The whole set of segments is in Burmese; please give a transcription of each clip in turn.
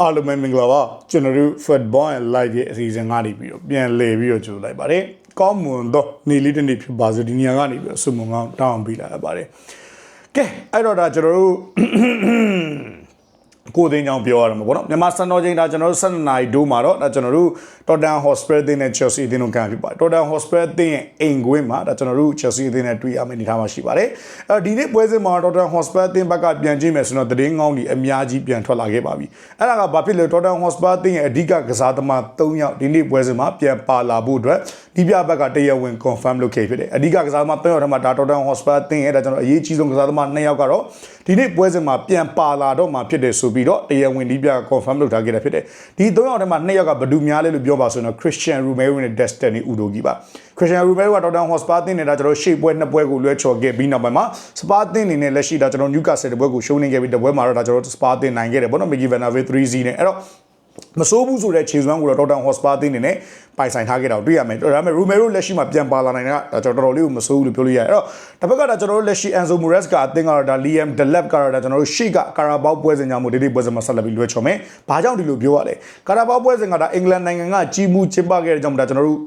အားလုံးပဲမင်္ဂလာပါကျွန်တော်တို့ Football and Live ရဲ့အစီအစဉ်ကနေပြီးတော့ပြန်လည်ပြီးတော့ကြိုလိုက်ပါတယ်ကောင်းမွန်တော့နေ့လေးတစ်နေ့ဖြစ်ပါစေဒီနေရာကနေပြီးတော့ဆုမွန်ကောင်းတောင်းပေးလာရပါတယ်ကဲအဲ့တော့ဒါကျွန်တော်တို့ ကိုသိန်းချောင်းပြောရမှာပေါ့နော်မြန်မာစံတော်ချိန်ဒါကျွန်တော်တို့12နာရီဒိုးမှာတော့ဒါကျွန်တော်တို့ Tottenham Hotspur အသင်းနဲ့ Chelsea အသင်းတို့ကန်ဖြစ်ပါတယ် Tottenham Hotspur အသင်းရဲ့အိမ်ကွင်းမှာဒါကျွန်တော်တို့ Chelsea အသင်းနဲ့တွေ့ရမယ့်အနေအထားမှာရှိပါတယ်အဲဒီနေ့ပွဲစဉ်မှာ Tottenham Hotspur အသင်းဘက်ကပြန်ကြည့်မယ်ဆိုတော့သတင်းကောင်းတွေအများကြီးပြန်ထွက်လာခဲ့ပါပြီအဲ့ဒါကဘာဖြစ်လဲ Tottenham Hotspur အသင်းရဲ့အဓိကကစားသမား3ယောက်ဒီနေ့ပွဲစဉ်မှာပြန်ပါလာဖို့အတွက်ဒီပြဘက်ကတရားဝင် confirm လုပ်ခဲ့ဖြစ်တယ်အဓိကကစားသမား3ယောက်ထဲမှာဒါ Tottenham Hotspur အသင်းရဲ့ဒါကျွန်တော်အရေးကြီးဆုံးကစားသမား2ယောက်ကတော့ဒီနေ့ပွဲစဉ်မှာပြန်ပါလာတော့မှာဖြစ်တယ်ဆိုပြီးတော့တရားဝင်ဒီပြ confirm လုပ်ထားခဲ့တာဖြစ်တယ်ဒီ3ယောက်ထဲမှာ2ယောက်ကဘယ်သူများလဲလို့ပြောပါဆိုတော့ Christian Romero နဲ့ Destiny Udogi ပါ Christian Romero က Tottenham Hotspur အသင်းနဲ့ဒါကျွန်တော်ရှေ့ပွဲနှစ်ပွဲကိုလွှဲချော်ခဲ့ပြီးနောက်ပိုင်းမှာ Spa အသင်းအနေနဲ့လက်ရှိဒါကျွန်တော် Newcastle တပွဲကိုရှုံးနေခဲ့ပြီးတပွဲမှာတော့ဒါကျွန်တော် Spa အသင်းနိုင်ခဲ့တယ်ပေါ့နော် Mickey Van der Ven 3-0နဲ့အဲ့တော့မစိုးဘူးဆိုတဲ့ခြေစွမ်းကိုတော့ Tottenham Hotspur အသင်းအနေနဲ့ ပိုင်ဆိုင်ထားခဲ့တာကိုတွေ့ရမယ်။ဒါပေမဲ့ Romero လက်ရှိမှာပြန်ပါလာနိုင်တာကကျွန်တော်တော်တော်လေးကိုမစိုးဘူးလို့ပြောလို့ရတယ်။အဲ့တော့တစ်ဖက်ကဒါကျွန်တော်တို့လက်ရှိ Enzo Maresca ကအသင်းကတော့ဒါ Liam Delap ကတော့ဒါကျွန်တော်တို့ရှေ့က Carabao ပွဲစဉ်ကြောင့်မို့ဒီဒီပွဲစဉ်မှာဆက်လက်ပြီးလွှဲချော်မယ်။ဘာကြောင့်ဒီလိုပြောရလဲ။ Carabao ပွဲစဉ်ကဒါအင်္ဂလန်နိုင်ငံကကြီးမှုချစ်ပခဲ့တဲ့ကြောင့်ဒါကျွန်တော်တို့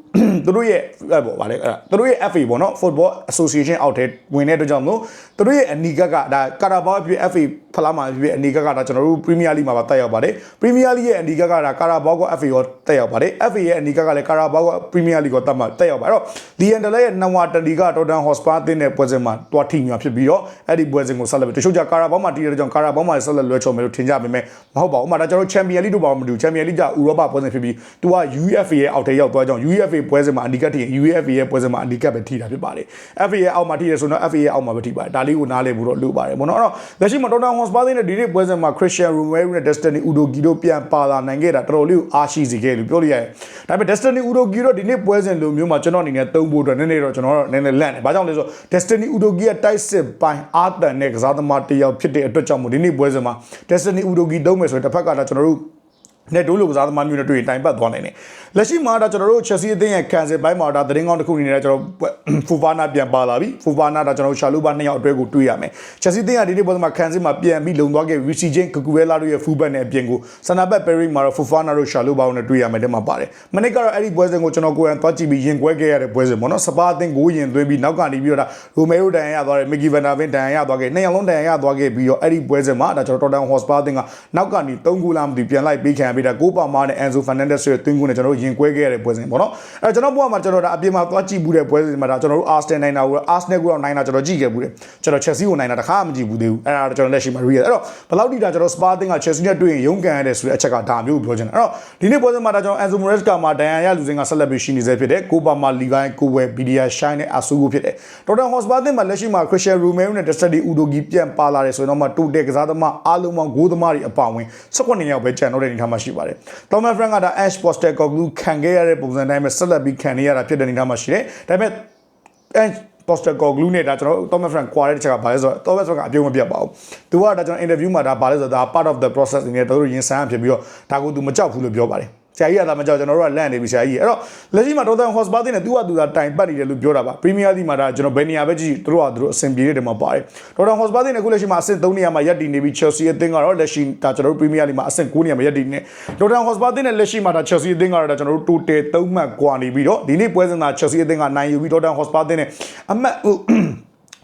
သူတို့ရဲ့အဲ့ပေါ့ဗာလေအဲ့သူတို့ရဲ့ FA ပေါ့နော် Football Association အောက်ထဲဝင်တဲ့အတွက်ကြောင့်မို့သူတို့ရဲ့အနီကကဒါ Carabao ဖြစ် FA ဖလားမှာဖြစ်အနီကကဒါကျွန်တော်တို့ Premier League မှာပါတက်ရောက်ပါတယ်။ Premier League ရဲ့အနီကကဒါ Carabao က FA ရောတက်ရောက်ပါတယ်။ FA ရဲ့အနီကကလည်း Carabao က Premier League ကိုတက်မှတက်ရောက်ပါအဲ့တော့ The Andalus ရဲ့နဝတလီက Tottenham Hotspur အသင်းနဲ့ပွဲစဉ်မှာတွားထိမြဖြစ်ပြီးတော့အဲ့ဒီပွဲစဉ်ကိုဆက်လက်ပြီးတချို့ကြ Carabao မှာတည်တဲ့ကြောင့် Carabao မှာဆက်လက်လွှဲချော်မယ်လို့ထင်ကြပေမဲ့မဟုတ်ပါဘူး။ဥပမာဒါကျွန်တော် Champion League တို့ပါမတူ Champion League ကဥရောပပွဲစဉ်ဖြစ်ပြီးသူက UEFA ရဲ့အောက်ထဲရောက်သွားကြောင်း UEFA ပွဲစဉ်မှာအနီကတ်ထိရင် UEFA ရဲ့ပွဲစဉ်မှာအနီကတ်ပဲထိတာဖြစ်ပါတယ်။ FA ရဲ့အောက်မှာထိရဆိုတော့ FA ရဲ့အောက်မှာပဲထိပါတယ်။ဒါလေးကိုနားလည်ဖို့တော့လိုပါတယ်ပေါ့နော်။အဲ့တော့လက်ရှိမှာ Tottenham Hotspur နဲ့ဒီနေ့ပွဲစဉ်မှာ Christian Romero နဲ့ Destiny Udogi တို့ပြန်ပါလာနိုင်ခဲ့တာတော်တော်လေးကိုအားရှိစေခဲ့လို့ပြောလို့ရတယ်။ဒါပေမဲ့ Destiny Udogi တို့ဒီနေ့ပွဲစဉ်လိုမျိုးမှာကျွန်တော်အနေနဲ့သုံးဖို့အတွက်နည်းနည်းတော့ကျွန်တော်တော့နည်းနည်းလန့်တယ်။ဘာကြောင့်လဲဆိုတော့ Destiny Udogi ရဲ့တိုက်စစ်ပိုင်းအာတန်နဲ့ကစားသမားတစ်ယောက်ဖြစ်တဲ့အတွက်ကြောင့်မို့ဒီနေ့ပွဲစဉ်မှာ Destiny Udogi တုံးမယ်ဆိုရင်တစ်ဖက်ကကျွန်တော်တို့ နဲ့ဒိုးလိုကစားသမားမျိုးနဲ့တွေ့ရင်တိုင်ပတ်သွားနိုင်တယ်။လက်ရှိမှာဒါကျွန်တော်တို့ Chelsea အသင်းရဲ့ cancel ဘိုင်းမှာဒါသတင်းကောင်းတစ်ခုအနေနဲ့ကျွန်တော်ဖူဖာနာပြန်ပါလာပြီ။ဖူဖာနာဒါကျွန်တော်တို့ရှာလူဘာနှစ်ယောက်အတွဲကိုတွေ့ရမယ်။ Chelsea အသင်းကဒီနေ့ပွဲမှာ cancel မှာပြန်ပြီးလုံသွားခဲ့ Richie James Cucurella တို့ရဲ့ fullback နဲ့အပြင်ကိုဆန္ဒဘက် pairing မှာတော့ဖူဖာနာတို့ရှာလူဘာနဲ့တွေ့ရမယ်တဲ့မှာပါတယ်။မနစ်ကတော့အဲ့ဒီပွဲစဉ်ကိုကျွန်တော်ကိုယ်တိုင်သွားကြည့်ပြီးရင်ကွဲခဲ့ရတဲ့ပွဲစဉ်ပေါ့နော်။စပါအသင်းကိုရင်သွင်းပြီးနောက်ကနေပြီးတော့ဒါ Romero ဒဏ်ရာရသွားတယ် Mickey Van der Ven ဒဏ်ရာရသွားခဲ့နှစ်ယောက်လုံးဒဏ်ရာရသွားခဲ့ပြီးတော့အဲ့ဒီပွဲစဉ်မှာဒါကျွန်တော် Tottenham Hotspur အသင်းကနောက်ကနေ3ဂိုးလာမသိပြန်လိုက်ပေးခံရပြီးတာကိုပါမာနဲ့ Enzo Fernandez ရဲ့တွင်းကိုနဲ့ကျွန်တော်တို့ရင်ကွဲခဲ့ရတဲ့ပွဲစဉ်ပေါ့နော်အဲကျွန်တော်ဘုရားမှာကျွန်တော်ဒါအပြင်မှာသွားကြည့်ဘူးတဲ့ပွဲစဉ်မှာဒါကျွန်တော်တို့ Arsenal နိုင်တာကို Arsenal ကိုတော့နိုင်တာကျွန်တော်ကြည့်ခဲ့ဘူးတယ်ကျွန်တော် Chelsea ကိုနိုင်တာတခါမှမကြည့်ဘူးသေးဘူးအဲ့ဒါကျွန်တော်လက်ရှိမှာ real အဲ့တော့ဘယ်လောက်ထိဒါကျွန်တော် Spa အသင်းက Chelsea နဲ့တွေ့ရင်ရုန်းကန်ရတဲ့ဆိုတဲ့အချက်ကဒါမျိုးပြောချင်တယ်အဲ့တော့ဒီနေ့ပွဲစဉ်မှာဒါကျွန်တော် Enzo Maresca မှာဒဏ်ရာရလူစင်ကဆက်လက်ပြီးရှိနေစေဖြစ်တယ်ကိုပါမာလီဂိုင်းကိုဝဲ BDA Shine နဲ့ Asugo ဖြစ်တယ် Tottenham Hotspur အသင်းမှာလက်ရှိမှာ Christian Romero နဲ့ Destiny Udogi ပြန်ပါလာတယ်ဆိုရင်တော့မှတူတဲ့ကစားသမားအားလုံးပေါင်း9သမားတွေအပါအဝင်18ယောက်ပဲကျန်တော့တဲ့အနေအထားမှာရှိပါတယ် Thomas Frank ကဒါ Ash Postecoglou ခံခဲ့ရတဲ့ပုံစံတိုင်းပဲဆက်လက်ပြီးခံနေရတာဖြစ်တဲ့အနေအထားမှာရှိတယ်ဒါပေမဲ့ Ash Postecoglou နဲ့ဒါကျွန်တော် Thomas Frank ကွာတဲ့တစ်ချက်ကဘာလဲဆိုတော့ Thomas Frank ကအပြုံးမပြတ်ပါဘူး။သူကဒါကျွန်တော် interview မှာဒါဘာလဲဆိုတော့ဒါ part of the process အနေနဲ့တို့ရင်ဆန်းဖြစ်ပြီးတော့ဒါကိုသူမကြောက်ဘူးလို့ပြောပါတယ်။ ဆရာကြီးကဒါမကြောက်ကျွန်တော်တို့ကလန့်နေပြီဆရာကြီးအဲ့တော့လက်ရှိမှာ Tottenham Hotspur နဲ့သူကသူကတိုင်ပတ်နေတယ်လို့ပြောတာပါ Premier League မှာဒါကျွန်တော်ဘယ်နေရာပဲကြည့်သူတို့ကသူတို့အဆင်ပြေတဲ့တယ်မှာပါတယ် Tottenham Hotspur နဲ့အခုလက်ရှိမှာအဆင့်3နေရာမှာရပ်တည်နေပြီး Chelsea အသင်းကတော့လက်ရှိဒါကျွန်တော်တို့ Premier League မှာအဆင့်9နေရာမှာရပ်တည်နေ Tottenham Hotspur နဲ့လက်ရှိမှာဒါ Chelsea အသင်းကတော့ဒါကျွန်တော်တို့ total 3မှတ်ကွာနေပြီးတော့ဒီနေ့ပွဲစဉ်သာ Chelsea အသင်းကနိုင်ယူပြီး Tottenham Hotspur နဲ့အမှတ်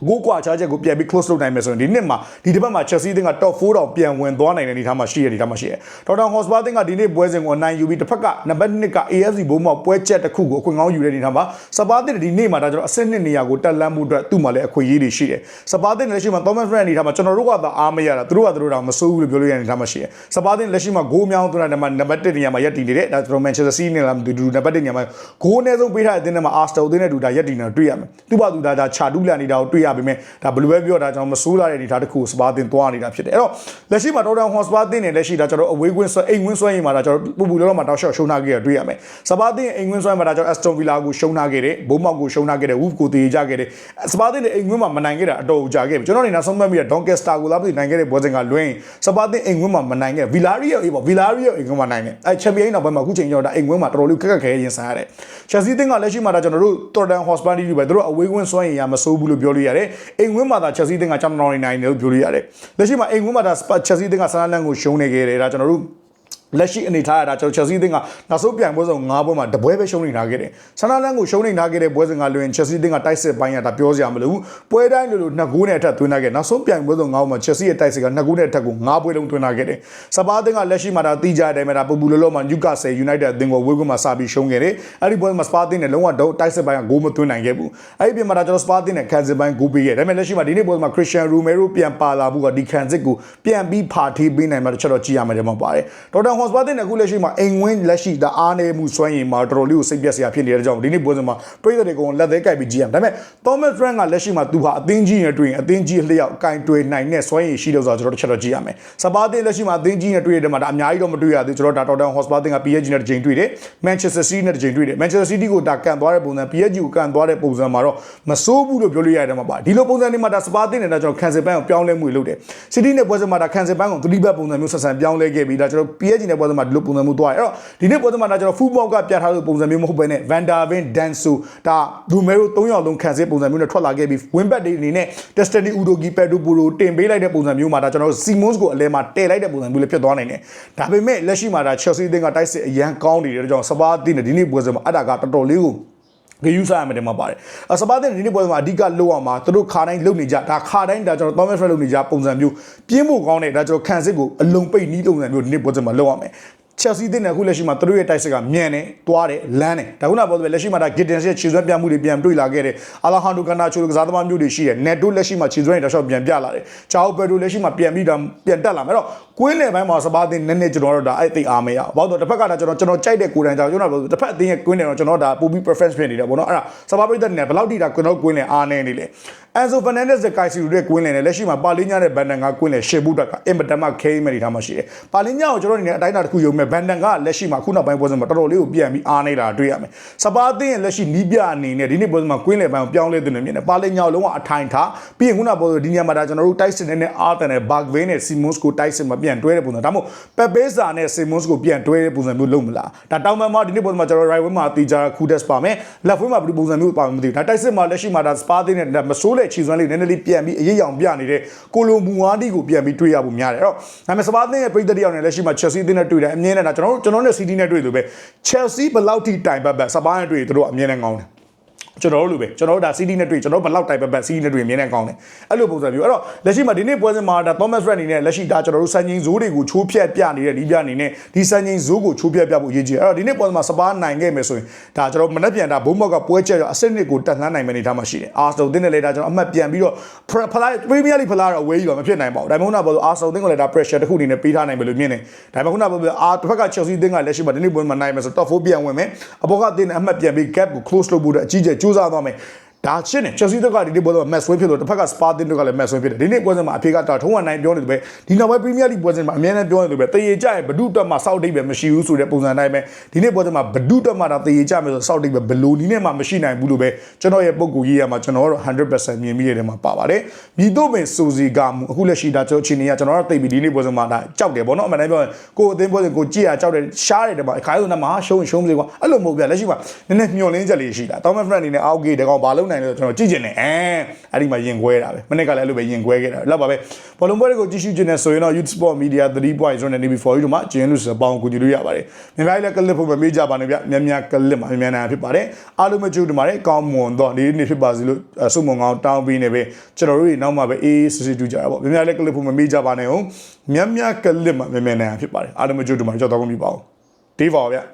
ကိုကွာချားချက်ကိုပြန်ပြီး close လုပ်နိုင်မယ်ဆိုရင်ဒီနှစ်မှာဒီတစ်ပတ်မှာ Chelsea အသင်းက top 4တောင်ပြန်ဝင်သွားနိုင်တဲ့အနေအထားမှာရှိရတဲ့အနေအထားမှာရှိရ။ Tottenham Hotspur အသင်းကဒီနေ့ပွဲစဉ်ကိုအနိုင်ယူပြီးတစ်ဖက်ကနံပါတ်1က AFC ဘုံမောက်ပွဲချက်တစ်ခုကိုအခွင့်ကောင်းယူတဲ့အနေအထားမှာစပါးအသင်းဒီနေ့မှာဒါကျွန်တော်အဆင့်နှစ်နေရာကိုတက်လန်းမှုအတွက်သူ့မှာလည်းအခွင့်အရေးတွေရှိတယ်။စပါးအသင်းလက်ရှိမှာ Thomas Frank အနေအထားမှာကျွန်တော်တို့ကသာအားမရတာသူတို့ကသူတို့တောင်မစိုးဘူးလို့ပြောလို့ရတဲ့အနေအထားမှာရှိတယ်။စပါးအသင်းလက်ရှိမှာဂိုးမြောင်းသွင်းတဲ့နံပါတ်နံပါတ်1နေရာမှာရပ်တည်နေတဲ့ဒါကျွန်တော် Manchester City နဲ့လာမတူနံပါတ်1နေရာမှာဂိုးအနည်းဆုံးပေးထားတဲ့အသင်းထဲမှာ Arsenal အသင်းနဲ့တူတာရပ်တည်နေတာတွေ့ရမယ်။သူ့ဘာသူဒါဒါခြာတူးလန်နေတာကိုတွေ့ရပေမဲ့ဒါဘယ်လိုပဲပြောတာကျွန်တော်မဆိုးလာတဲ့အနေအထားတစ်ခုကိုစပါးအသင်းသွားနေတာဖြစ်တယ်။အဲ့တော့လက်ရှိမှာ Tottenham Hotspur အသင်းနဲ့လက်ရှိဒါကျွန်တော်အဝေးကွင်းဆွဲအိမ်ကွင်းဆွဲရင်မှာဒါကျွန်တော်ပူပူလောလောမှာတောက်လျှောက်ရှုံးနာခဲ့ရတွေ့ရမယ်။စပါးအသင်းအိမ်ကွင်းဆွဲမှာဒါကျွန်တော် Aston Villa ကိုရှုံးနာခဲ့တယ်။ဘုံမောက်ကိုရှုံးနာခဲ့တယ်။ Wolf ကိုတည်ကြခဲ့တယ်။စပါးအသင်းနဲ့အိမ်ကွင်းမှာမနိုင်ခဲ့တာအတော်ကြာခဲ့ပြီ။ကျွန်တော်နေနာဆုံးမမိတဲ့ Doncaster ကိုလာပြီးနိုင်ခဲ့တဲ့ပွဲစဉ်ကလွင်းစပါးအသင်းအိမ်ကွင်းမှာမနိုင်ခဲ့ Villarreal အေးပေါ့ Villarreal အိမ်ကွင်းမှာနိုင်တယ်။အဲ Champions နောက်ပိုင်းမှာအခုချိန်ကျတော့ဒါအိမ်ကွင်းမှာတော်တော်လေးခက်ခက်ခဲရင်ဆိုင်ရတယ်။ Chelsea အသင်းကလက်ရှိမှာဒါကျွန်တော်တို့ Tottenham Hotspur တီးပဲသူတို့အဝေးကွင်းဆွဲရင်ရမစိုးဘူးလို့ပြောလို့ရတယ်။အိမ်ကွင်းမှာဒါ Chelsea အသင်းကကျွန်တော်နေနိုင်တယ်လို့ပြောလို့ရတယ်။လက်ရှိမှာအိမ်ကွင်းမှာဒါ Chelsea အသင်းကဆန်လန်ကိုရှုံးနေခဲ့တယ်ဒါကျွန်တော်တို့ လက်ရှိအနေထားရတာကျွန်တော် Chelsea အသင်းကနောက်ဆုံးပြိုင်ပွဲဆုံး၅ပွဲမှာတပွဲပဲရှုံးနေထားခဲ့တယ်။ဆန္ဒလန်းကိုရှုံးနေထားခဲ့တဲ့ပွဲစဉ်ကလွင် Chelsea အသင်းကတိုက်စစ်ပိုင်းကဒါပြောစရာမလိုဘူး။ပွဲတိုင်းလိုလိုနှစ်ဂိုးနဲ့အထက်သွင်းထားခဲ့နောက်ဆုံးပြိုင်ပွဲဆုံး၅ပွဲမှာ Chelsea ရဲ့တိုက်စစ်ကနှစ်ဂိုးနဲ့အထက်ကို၅ပွဲလုံးသွင်းထားခဲ့တယ်။စပါးအသင်းကလက်ရှိမှာဒါတီးကြတဲ့အတိုင်းပဲဒါပူပူလောလောမှာ Newcastle United အသင်းကိုဝေးကွင်းမှာစပြီးရှုံးခဲ့တယ်။အဲ့ဒီပွဲမှာစပါးအသင်းနဲ့လုံးဝတော့တိုက်စစ်ပိုင်းကဂိုးမသွင်းနိုင်ခဲ့ဘူး။အဲ့ဒီပြင်မှာဒါကျွန်တော်စပါးအသင်းနဲ့ခံစစ်ပိုင်းဂိုးပေးခဲ့တယ်။ဒါပေမဲ့လက်ရှိမှာဒီနေ့ပွဲမှာ Christian Romero ပြန်ပါလာဘူးကဒီခံစစ်ကိုပြန်ပြီးဖာထေးပေးနိုင်မှာတစ်ချက်တော့ကြည့်ရမယ်တဲ့မှာပါတယ်။ဒေါက်တာဟွန်စပါးအသင်းနဲ့အခုလက်ရှိမှာအိမ်ဝင်းလက်ရှိဒါအားနေမှုစွမ်းရည်မှာတော်တော်လေးကိုစိတ်ပြက်စရာဖြစ်နေတဲ့ကြောင့်ဒီနေ့ပွဲစဉ်မှာပြည်သက်တွေကိုလက်သေးကိုက်ပြီးကြည့်ရမယ်ဒါပေမဲ့ Thomas Frank ကလက်ရှိမှာသူဟာအသင်းကြီးနဲ့တွေ့ရင်အသင်းကြီးအလျောက်ကင်တွေ့နိုင်တဲ့စွမ်းရည်ရှိလို့ဆိုတော့ကျွန်တော်တစ်ချက်တော့ကြည့်ရမယ်စပါးတင်လက်ရှိမှာအသင်းကြီးနဲ့တွေ့ရတဲ့မှာဒါအများကြီးတော့မတွေ့ရသေးကျွန်တော်ဒါ Tottenham Hotspur တင်က PSG နဲ့တစ်ချိန်တွေ့တယ် Manchester City နဲ့တစ်ချိန်တွေ့တယ် Manchester City ကိုဒါကန်သွားတဲ့ပုံစံ PSG ကိုကန်သွားတဲ့ပုံစံမှာတော့မစိုးဘူးလို့ပြောလို့ရတယ်မှာပါဒီလိုပုံစံတွေမှာဒါစပါးတင်နေတာကျွန်တော် cancel ပန်းကိုပြောင်းလဲမှုတွေလုပ်တယ် City နဲ့ပွဲစဉ်မှာဒါ cancel ပန်းကို3ဘက်ပုံစံမျိုးဆက်ဆံပြောင်းလဲခဲ့ပြီးဒါကျွန်တော် PSG နဲ့ပွဲစဉ်မှာဒီလိုပုံစံမျိုးသွားတယ်အဲ့တော့ဒီနေ့ပွဲစဉ်မှာဒါကျွန်တော် football ကပြထားတဲ့ပုံစံမျိုးမဟုတ်ဘဲနဲ့ Van der Ven Danso ဒါ Romero 3ယောက်လုံးခံစစ်ပုံစံမျိုးနဲ့ထွက်လာခဲ့ပြီး win back တွေအနေနဲ့ Destiny Udogi Pedro Puro တင်ပေးလိုက်တဲ့ပုံစံမျိုးမှာဒါကျွန်တော် Simons ကိုအလဲမှာတည်လိုက်တဲ့ပုံစံမျိုးလေးဖြစ်သွားနိုင်တယ်ဒါပေမဲ့လက်ရှိမှာဒါ Chelsea အသင်းကတိုက်စစ်အရန်ကောင်းနေတယ်ကြောင့်စပါးအသင်းနဲ့ဒီနေ့ပွဲစဉ်မှာအဲ့ဒါကတော်တော်လေးကို ဂယူစားရမယ်တင်မှာပါတယ်အစပါတဲ့ဒီနေ့ပွဲမှာအဓိကလောက်အောင်မှာသူတို့ခါတိုင်းလုပ်နေကြဒါခါတိုင်းဒါကျွန်တော် Thomas Frank လုပ်နေကြပုံစံမျိုးပြင်းဖို့ကောင်းတဲ့ဒါကျွန်တော်ခံစစ်ကိုအလုံးပိတ်နီးပုံစံမျိုးဒီနေ့ပွဲစဉ်မှာလုပ်ရမယ် Chelsea တင်တဲ့အခုလက်ရှိမှာသူတို့ရဲ့တိုက်စစ်ကမြန်တယ်၊တွားတယ်၊လမ်းတယ်။ဒါခုနပြောသလိုလက်ရှိမှာဒါ Gittins ရဲ့ခြေစွမ်းပြမှုတွေပြန်တွေ့လာခဲ့တယ်။ Alejandro Garnacho လိုကစားသမားမျိုးတွေရှိတယ်။ Neto လက်ရှိမှာခြေစွမ်းတွေတောက်လျှောက်ပြန်ပြလာတယ်။ Chao Pedro လက်ရှိမှာပြန်ပြီးတော့ပြန်တက်လာမယ်။အဲ့တော့ကွင်းလယ်ပိုင်းမှာစပါးတင်နည်းနည်းကျွန်တော်တို့ဒါအဲ့သိအားမရဘူး။ဘာလို့လဲတစ်ဖက်ကဒါကျွန်တော်ကျွန်တော်ကြိုက်တဲ့ကိုယ်တိုင်ကြောင့်ကျွန်တော်ပြောတစ်ဖက်အသင်းရဲ့ကွင်းလယ်တော့ကျွန်တော်ဒါပိုပြီး preference ဖြစ်နေတယ်ပေါ့နော်။အဲ့ဒါစပါးပိတ်တဲ့နေဘယ်လောက်ထိဒါကျွန်တော်ကွင်းလယ်အားနေနေလဲ။ Enzo Fernandez ရဲ့ Kaisiru ရဲ့ကွင်းလယ်နဲ့လက်ရှိမှာပါလင်းညာနဲ့ဘန်ဒန်ကကွင်းလယ်ရှေ့ဘူးတက်ကအင်မတန်မှခဲမိနေထားမှရှိတယ်။ပါလင်းညာကိုကျွန်တော်အနေနဲ့အတိုင်းအတာတစ်ခုယုံမဲ့ဘန်ဒန်ကလက်ရှိမှာခုနောက်ပိုင်းပွဲစဉ်မှာတော်တော်လေးကိုပြန်ပြီးအားနေတာတွေ့ရမယ်။စပါးအသင်းရဲ့လက်ရှိနီးပြအနေနဲ့ဒီနေ့ပွဲစဉ်မှာကွင်းလယ်ပိုင်းကိုပြောင်းလဲတင်နေမြင်တယ်။ပါလင်းညာကိုလုံးဝအထိုင်ထားပြီးရင်ခုနကပြောဆိုဒီညမှာဒါကျွန်တော်တို့တိုက်စစ်နေတဲ့အားတန်တဲ့ Bargvin နဲ့ Simons ကိုတိုက်စစ်မှာပြန်တွဲတဲ့ပုံစံဒါမှမဟုတ်ပက်ပေးစာနဲ့ Simons ကိုပြန်တွဲတဲ့ပုံစံမျိုးလုပ်မလား။ဒါတောင်ပန်မှာဒီနေ့ပွဲစဉ်မှာကျွန်တော် right wing မှာတီချာ Kudes ပါမယ်။ left wing မှာဘယ်လိုပုံစံမျိုးပါမသိဘူး။ဒါတိုက်စစ်မှာလက်ရှိမှာဒါ Spa သေးနဲ့မဆိုးတဲ့ခြေစွမ်းလေးနည်းနည်းလေးပြန်ပြီးအရေးရောင်ပြနေတဲ့ကိုလိုမူဝါဒီကိုပြန်ပြီးတွေ့ရဖို့များတယ်အဲ့တော့ဒါပေမဲ့စပါးသင်းရဲ့ပြည်သက်တယောက်နဲ့လက်ရှိမှာ Chelsea သင်းနဲ့တွေ့တယ်အမြင်နဲ့ဒါကျွန်တော်တို့ကျွန်တော်နဲ့ City နဲ့တွေ့လို့ပဲ Chelsea ဘယ်လောက်ထိတိုင်ပတ်ပတ်စပါးနဲ့တွေ့သူတို့အမြင်နဲ့ကောင်းတယ် ကျွန်တော်တို့လိုပဲကျွန်တော်တို့ဒါ CD နဲ့တွေ့ကျွန်တော်တို့ဘလောက်တိုင်ပတ်ပတ် CD နဲ့တွေ့အမြင်နဲ့ကောင်းတယ်အဲ့လိုပုံစံမျိုးအဲ့တော့လက်ရှိမှာဒီနေ့ပွဲစဉ်မှာဒါ Thomas Red အနေနဲ့လက်ရှိဒါကျွန်တော်တို့စံချိန်ဇိုးတွေကိုချိုးဖြတ်ပြနေတဲ့ဒီပြအနေနဲ့ဒီစံချိန်ဇိုးကိုချိုးဖြတ်ပြဖို့အရေးကြီးတယ်အဲ့တော့ဒီနေ့ပွဲစဉ်မှာစပါးနိုင်ခဲ့မယ်ဆိုရင်ဒါကျွန်တော်မနှက်ပြန်တာဘုံမောက်ကပွဲချက်ရအစစ်နစ်ကိုတက်လှမ်းနိုင်မယ်နေထားမှရှိတယ်အာဆယ်တင်းနဲ့လေဒါကျွန်တော်အမှတ်ပြန်ပြီးတော့ဖလား Premier League ဖလားတော့အဝေးကြီးတော့မဖြစ်နိုင်ပါဘူးဒါပေမဲ့ခုနကပြောအာဆယ်တင်းကိုလည်းဒါ pressure တစ်ခုအနေနဲ့ပေးထားနိုင်မယ်လို့မြင်တယ်ဒါပေမဲ့ခုနကပြောအာတစ်ဖက်က Chelsea တင်းကလက်ရှိမှာဒီနေ့ပွဲမှာနိုင်မယ်ဆို top 4ပြန်ဝင်မယ်အပေါ်ကတင်းအမှတ်ပြန်ပြီး gap ကို close လုပ်ဖို့အကြီးကျယ်ကြိုးစားသွားမယ် ဒါရှင်းတယ် Chelsea တို့ကဒီနေ့ပွဲမှာ match win ဖြစ်လို့တစ်ဖက်က Spa တင်းတို့ကလည်း match win ဖြစ်တယ်ဒီနေ့ပွဲစဉ်မှာအဖေကတာထုံးဝနိုင်ပြောနေတယ်ပဲဒီနောက်ပိုင်း Premier League ပွဲစဉ်မှာအများနဲ့ပြောနေတယ်ပဲတရေကြရင်ဘဒုတက်မှာစောက်တိတ်ပဲမရှိဘူးဆိုတဲ့ပုံစံတိုင်းပဲဒီနေ့ပွဲစဉ်မှာဘဒုတက်မှာတော့တရေကြမယ်ဆိုစောက်တိတ်ပဲဘလိုနီးနဲ့မှမရှိနိုင်ဘူးလို့ပဲကျွန်တော်ရဲ့ပုံကူရေးရမှာကျွန်တော်ကတော့100%မြင်မိရတယ်မှာပါပါတယ်မြည်တို့ပင်စူစီကမူအခုလက်ရှိဒါကျွန်တော်ချင်းနေကကျွန်တော်တို့သိပြီဒီနေ့ပွဲစဉ်မှာဒါကြောက်တယ်ဗောနော်အမှန်တမ်းပြောရင်ကိုအသင်းပွဲစဉ်ကိုကြည့်ရကြောက်တယ်ရှားတယ်တဲ့မှာခါရုံနဲ့မှာရှုံးရှုံးမစေကွာအဲ့လိုမဟုတ်ပြလက်ရှိမှာနည်းနည်းမျောလင်းချက်လေးရှိတာတောင်းမဲ့ friend အနေနဲ့အောက်ဂေးတကောင်ဘာလုပ်နိုင်လဲဆိုတော့ကျွန်တော်ကြည့်ချင်တယ်အဲအဲ့ဒီမှာရင်ခွဲတာပဲမနေ့ကလည်းအဲ့လိုပဲရင်ခွဲခဲ့တာလောက်ပါပဲဘောလုံးပွဲတွေကိုကြည့်ရှုခြင်းနဲ့ဆိုရင်တော့ Youth Sport Media 3.0နဲ့ NB4 တို့မှာကျင်းလို့စပောင်းကူညီလို့ရပါတယ်မြန်မာပြည်လည်းကလစ်ဖို့မမေးကြပါနဲ့ဗျမြန်မြန်ကလစ်မှာမြန်မြန်နာဖြစ်ပါတယ်အားလုံးမကြည့်ဒီမှာလည်းကောင်းမွန်တော့ဒီနေ့ဖြစ်ပါစေလို့ဆုမွန်ကောင်းတောင်းပေးနေပဲကျွန်တော်တို့တွေနောက်မှပဲအေးစစ်စစ်တူကြတာပေါ့မြန်မြန်လည်းကလစ်ဖို့မမေးကြပါနဲ့ဟုတ်မြန်မြန်ကလစ်မှာမြန်မြန်နာဖြစ်ပါတယ်အားလုံးမကြည့်ဒီမှာကြောက်တော့ကုန်ပြီပါအောင်ဒီပါဗျ